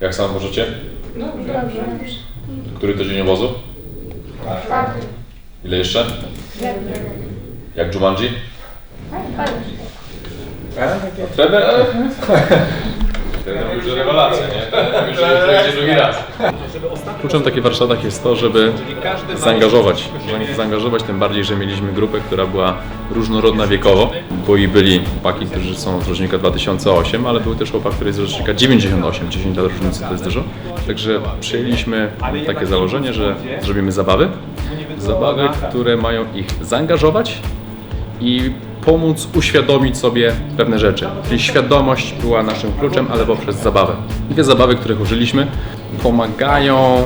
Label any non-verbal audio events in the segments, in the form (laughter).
Jak sam możecie? Dobrze. Który to dzień obozu? Ile jeszcze? Jak Jumanji? Trener? (laughs) Mówi, że rewelacja, nie? Mówi, że nie będzie drugi raz. Kluczem w takich warsztatach jest to, żeby zaangażować, zaangażować tym bardziej, że mieliśmy grupę, która była różnorodna wiekowo, bo i byli chłopaki, którzy są z rocznika 2008, ale był też chłopak, który jest z rocznika 98, 10 lat różnicy to jest dużo. Także przyjęliśmy takie założenie, że zrobimy zabawy, zabawy, które mają ich zaangażować i pomóc uświadomić sobie pewne rzeczy. Czyli świadomość była naszym kluczem, ale poprzez zabawę. Dwie zabawy, których użyliśmy, pomagają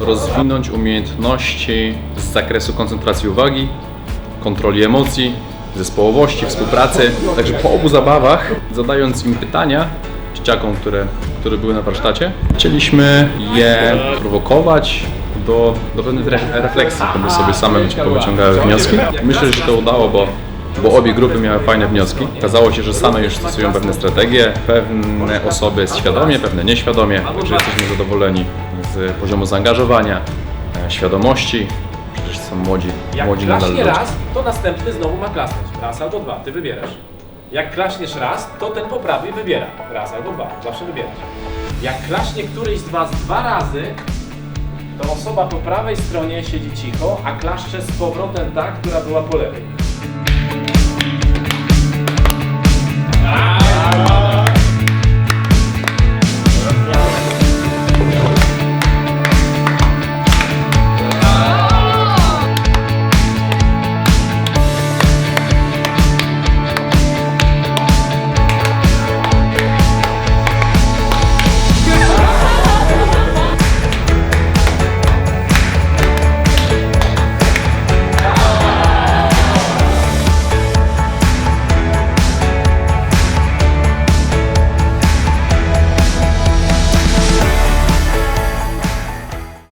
rozwinąć umiejętności z zakresu koncentracji uwagi, kontroli emocji, zespołowości, współpracy. Także po obu zabawach, zadając im pytania, dzieciakom, które, które były na warsztacie, chcieliśmy je prowokować do, do pewnych re- refleksji, aby sobie same wyci- wyciągały wnioski. Myślę, że się to udało, bo bo obie grupy miały fajne wnioski. Okazało się, że same już stosują pewne strategie, pewne osoby świadomie, pewne nieświadomie, także jesteśmy zadowoleni z poziomu zaangażowania, e, świadomości. Przecież są młodzi, Jak młodzi nadal klaśnie raz, to następny znowu ma klasnąć. Raz albo dwa, ty wybierasz. Jak klaśniesz raz, to ten po prawej wybiera. Raz albo dwa, zawsze wybierasz. Jak klaśnie któryś z was dwa razy, to osoba po prawej stronie siedzi cicho, a klaszcze z powrotem ta, która była po lewej.